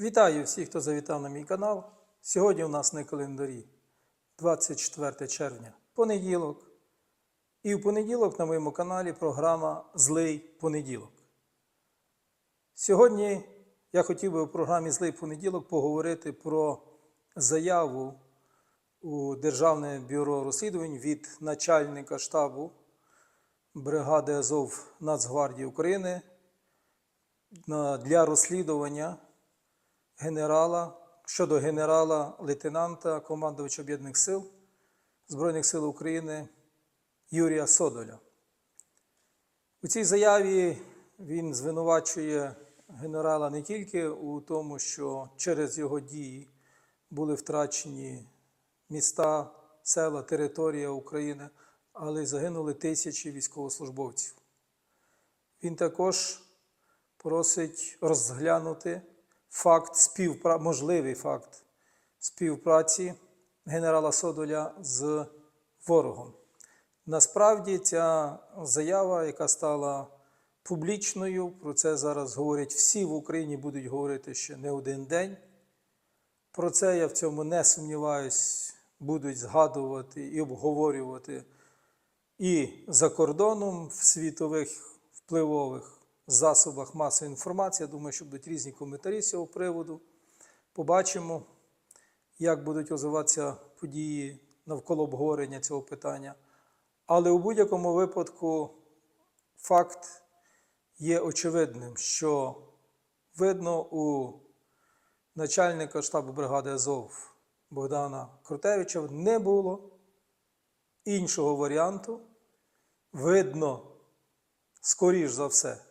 Вітаю всіх, хто завітав на мій канал. Сьогодні у нас на календарі 24 червня, понеділок. І в понеділок на моєму каналі програма Злий понеділок. Сьогодні я хотів би у програмі Злий понеділок поговорити про заяву у Державне бюро розслідувань від начальника штабу бригади Азов Нацгвардії України для розслідування генерала щодо генерала лейтенанта командувача Об'єднаних сил Збройних сил України Юрія Содоля. У цій заяві він звинувачує генерала не тільки у тому, що через його дії були втрачені міста, села, територія України, але й загинули тисячі військовослужбовців. Він також просить розглянути факт співпра... можливий факт співпраці генерала Содоля з ворогом. Насправді ця заява, яка стала публічною, про це зараз говорять всі в Україні, будуть говорити ще не один день. Про це я в цьому не сумніваюсь, будуть згадувати і обговорювати і за кордоном в світових впливових засобах масової інформації. Я думаю, що будуть різні коментарі з цього приводу. Побачимо, як будуть розвиватися події навколо обговорення цього питання. Але у будь-якому випадку факт є очевидним, що видно у начальника штабу бригади Азов Богдана Крутевича не було іншого варіанту. Видно, скоріш за все,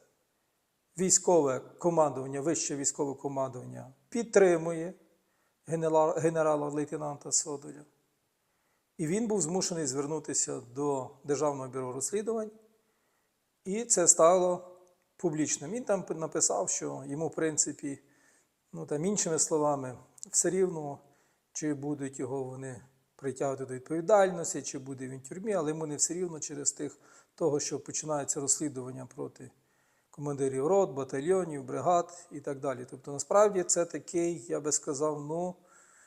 військове командування, вище військове командування підтримує генерала- генерала-лейтенанта Содоля. І він був змушений звернутися до Державного бюро розслідувань, і це стало публічним. Він там написав, що йому, в принципі, ну там іншими словами, все рівно, чи будуть його вони притягувати до відповідальності, чи буде він в тюрмі, але йому не все рівно через тих того, що починається розслідування проти командирів рот, батальйонів, бригад і так далі. Тобто, насправді це такий, я би сказав, ну.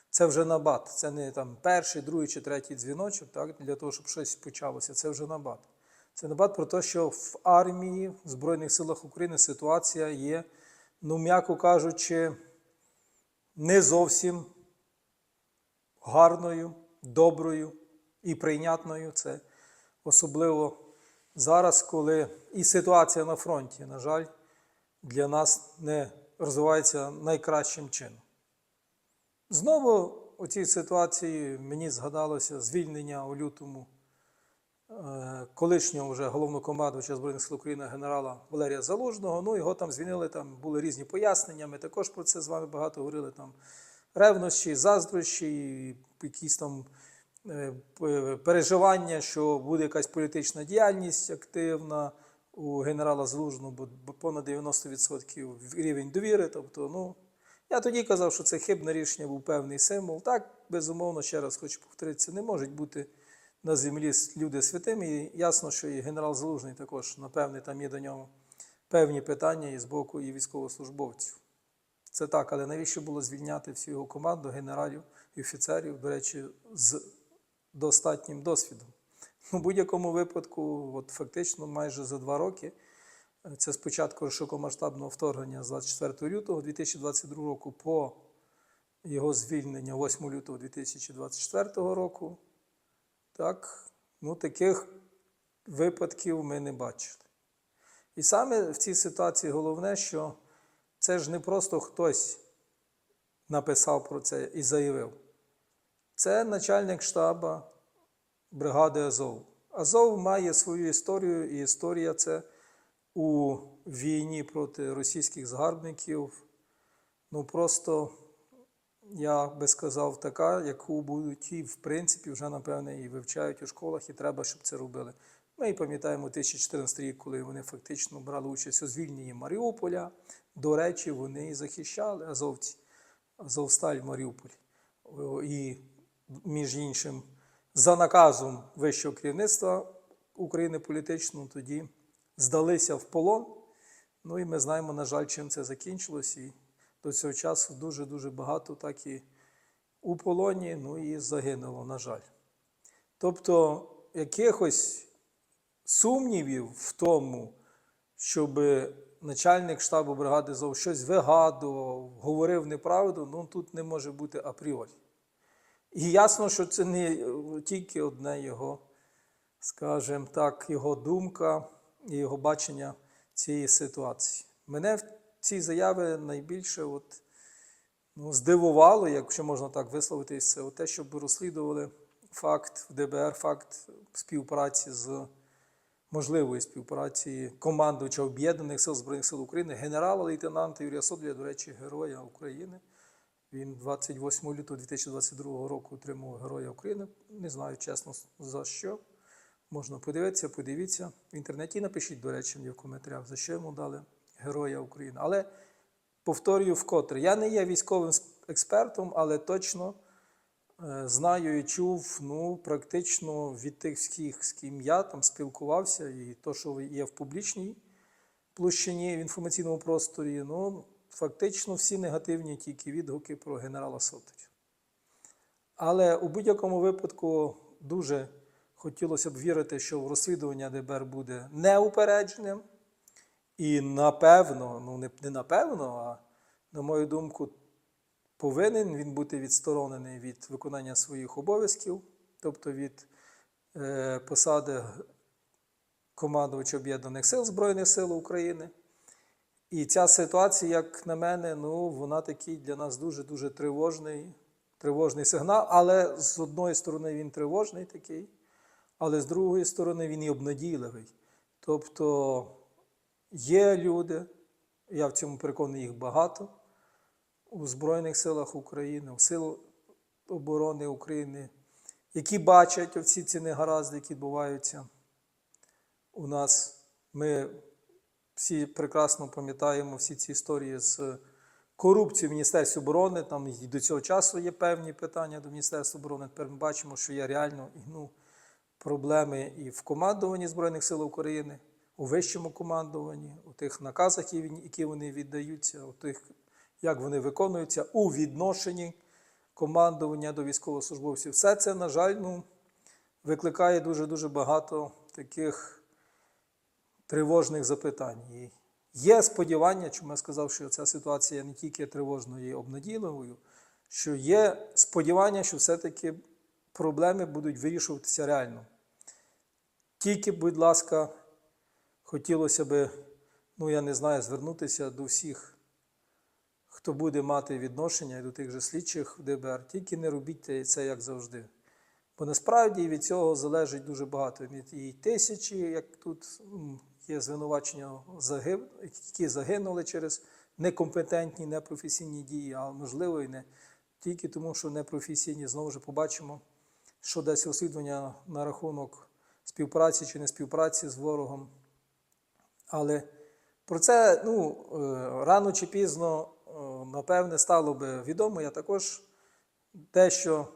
Це вже набат. Це не там перший, другий чи третій дзвіночок, так, для того, щоб щось почалося. Це вже набат. Це набат про те, що в армії, в Збройних силах України ситуація є, ну, м'яко кажучи, не зовсім гарною, доброю і прийнятною. Це особливо зараз, коли і ситуація на фронті, на жаль, для нас не розвивається найкращим чином. Знову у цій ситуації мені згадалося звільнення у лютому е, колишнього вже головнокомандувача Збройних сил України генерала Валерія Залужного. Ну, його там звільнили, там були різні пояснення. Ми також про це з вами багато говорили. Там ревнощі, заздрощі, якісь там переживання, що буде якась політична діяльність активна у генерала бо бо понад 90% рівень довіри. Тобто, ну, я тоді казав, що це хибне рішення був певний символ. Так, безумовно, ще раз хочу повторитися, не можуть бути на землі люди святими. І ясно, що і генерал Залужний також, напевне, там є до нього певні питання і з боку і військовослужбовців. Це так, але навіщо було звільняти всю його команду генералів і офіцерів, до речі, з достатнім досвідом? У будь-якому випадку, от фактично майже за два роки, це спочатку широкомасштабного вторгнення з 24 лютого 2022 року по його звільнення 8 лютого 2024 року. Так, ну таких випадків ми не бачили. І саме в цій ситуації головне, що це ж не просто хтось написав про це і заявив. Це начальник штаба бригади Азов. Азов має свою історію, і історія це у війні проти російських загарбників. Ну просто, я би сказав, така, яку будуть і, в принципі, вже, напевне, і вивчають у школах, і треба, щоб це робили. Ми пам'ятаємо 2014 рік, коли вони фактично брали участь у звільненні Маріуполя. До речі, вони і захищали азовці, Азовсталь Маріуполь. І, між іншим, за наказом вищого керівництва України політичного тоді здалися в полон. Ну і ми знаємо, на жаль, чим це закінчилось. І до цього часу дуже-дуже багато так і у полоні, ну і загинуло, на жаль. Тобто якихось сумнівів в тому, щоб начальник штабу бригади ЗОВ щось вигадував, говорив неправду, ну тут не може бути апріорі. І ясно, що це не е, тільки одне його, скажімо так, його думка і його бачення цієї ситуації. Мене в цій заяві найбільше от, ну, здивувало, якщо можна так висловитись, це те, щоб розслідували факт в ДБР, факт співпраці з можливої співпраці командувача Об'єднаних сил Збройних сил України, генерала-лейтенанта Юрія Содоля, до речі, Героя України. Він 28 лютого 2022 року отримав Героя України. Не знаю чесно за що. Можна подивитися, подивіться. В інтернеті напишіть, до речі, мені в коментарях, за що йому дали Героя України. Але повторюю вкотре, я не є військовим експертом, але точно е, знаю і чув ну, практично від тих всіх, з ким я там спілкувався, і то, що є в публічній площині в інформаційному просторі, ну, фактично всі негативні тільки відгуки про генерала Сотаря. Але у будь-якому випадку дуже хотілося б вірити, що розслідування ДБР буде неупередженим. І напевно, ну не, не напевно, а на мою думку, повинен він бути відсторонений від виконання своїх обов'язків, тобто від е, посади командувача Об'єднаних сил Збройних сил України. І ця ситуація, як на мене, ну, вона такий для нас дуже-дуже тривожний, тривожний сигнал. Але з одної сторони він тривожний такий, але з другої сторони він і обнадійливий. Тобто є люди, я в цьому переконаний, їх багато у Збройних силах України, у Сил оборони України, які бачать всі ці негаразди, які відбуваються у нас. Ми всі прекрасно пам'ятаємо всі ці історії з корупцією в Міністерстві оборони. Там і до цього часу є певні питання до Міністерства оборони. Тепер ми бачимо, що є реально ну, проблеми і в командуванні Збройних сил України, у вищому командуванні, у тих наказах, які вони віддаються, у тих, як вони виконуються, у відношенні командування до військовослужбовців. Все це, на жаль, ну, викликає дуже-дуже багато таких тривожних запитань. І є сподівання, чому я сказав, що ця ситуація не тільки тривожною і обнадійливою, що є сподівання, що все-таки проблеми будуть вирішуватися реально. Тільки, будь ласка, хотілося би, ну я не знаю, звернутися до всіх, хто буде мати відношення і до тих же слідчих в ДБР, тільки не робіть це як завжди. Бо насправді від цього залежить дуже багато. І тисячі, як тут є звинувачення, які загинули через некомпетентні, непрофесійні дії, а можливо і не тільки тому, що непрофесійні. Знову ж побачимо, що дасть розслідування на рахунок співпраці чи не співпраці з ворогом. Але про це ну, е, рано чи пізно, е, напевне, стало би відомо. Я також дещо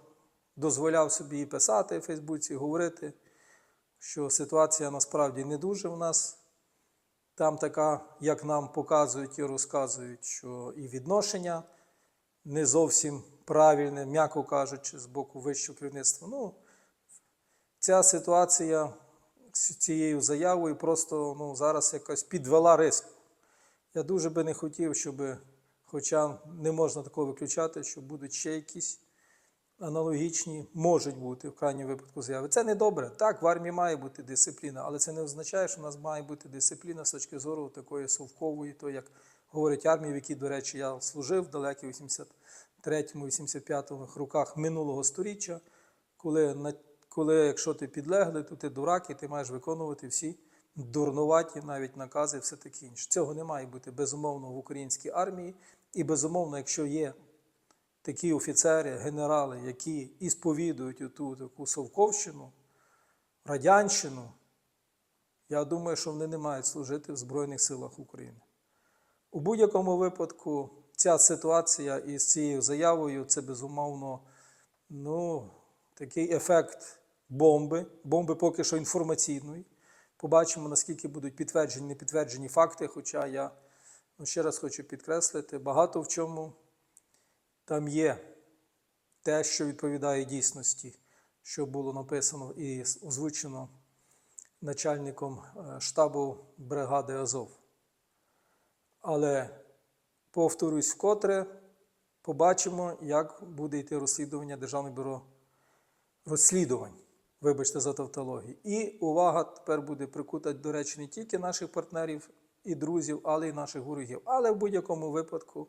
дозволяв собі писати в Фейсбуці, говорити, що ситуація насправді не дуже в нас. Там така, як нам показують і розказують, що і відношення не зовсім правильне, м'яко кажучи, з боку вищого керівництва. Ну, ця ситуація з цією заявою просто ну, зараз якось підвела риск. Я дуже би не хотів, щоб, хоча не можна такого виключати, що будуть ще якісь аналогічні, можуть бути в крайньому випадку заяви. Це не добре. Так, в армії має бути дисципліна, але це не означає, що в нас має бути дисципліна з точки зору такої совкової, то як говорить армія, в якій, до речі, я служив в далеких 83-85 роках минулого століття, коли, коли якщо ти підлеглий, то ти дурак і ти маєш виконувати всі дурнуваті навіть накази, все таке інше. Цього не має бути безумовно в українській армії. І безумовно, якщо є такі офіцери, генерали, які і сповідують оту таку совковщину, радянщину, я думаю, що вони не мають служити в Збройних силах України. У будь-якому випадку, ця ситуація із цією заявою це безумовно ну, такий ефект бомби, бомби поки що інформаційної. Побачимо, наскільки будуть підтверджені, не підтверджені факти, хоча я Ну, ще раз хочу підкреслити, багато в чому там є те, що відповідає дійсності, що було написано і озвучено начальником е, штабу бригади Азов. Але повторюсь вкотре, побачимо, як буде йти розслідування Державного бюро розслідувань. Вибачте за тавтологію. І увага тепер буде прикута, до речі, не тільки наших партнерів і друзів, але й наших ворогів. Але в будь-якому випадку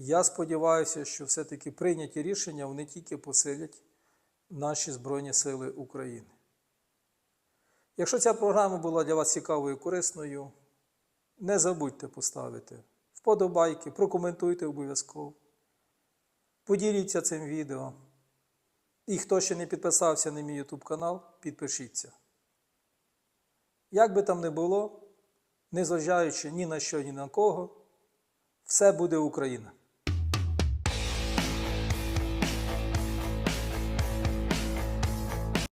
я сподіваюся, що все-таки прийняті рішення вони тільки посилять наші Збройні Сили України. Якщо ця програма була для вас цікавою і корисною, не забудьте поставити вподобайки, прокоментуйте обов'язково. Поділіться цим відео. І хто ще не підписався на мій YouTube канал, підпишіться. Як би там не було, незважаючи ні на що, ні на кого, все буде Україна.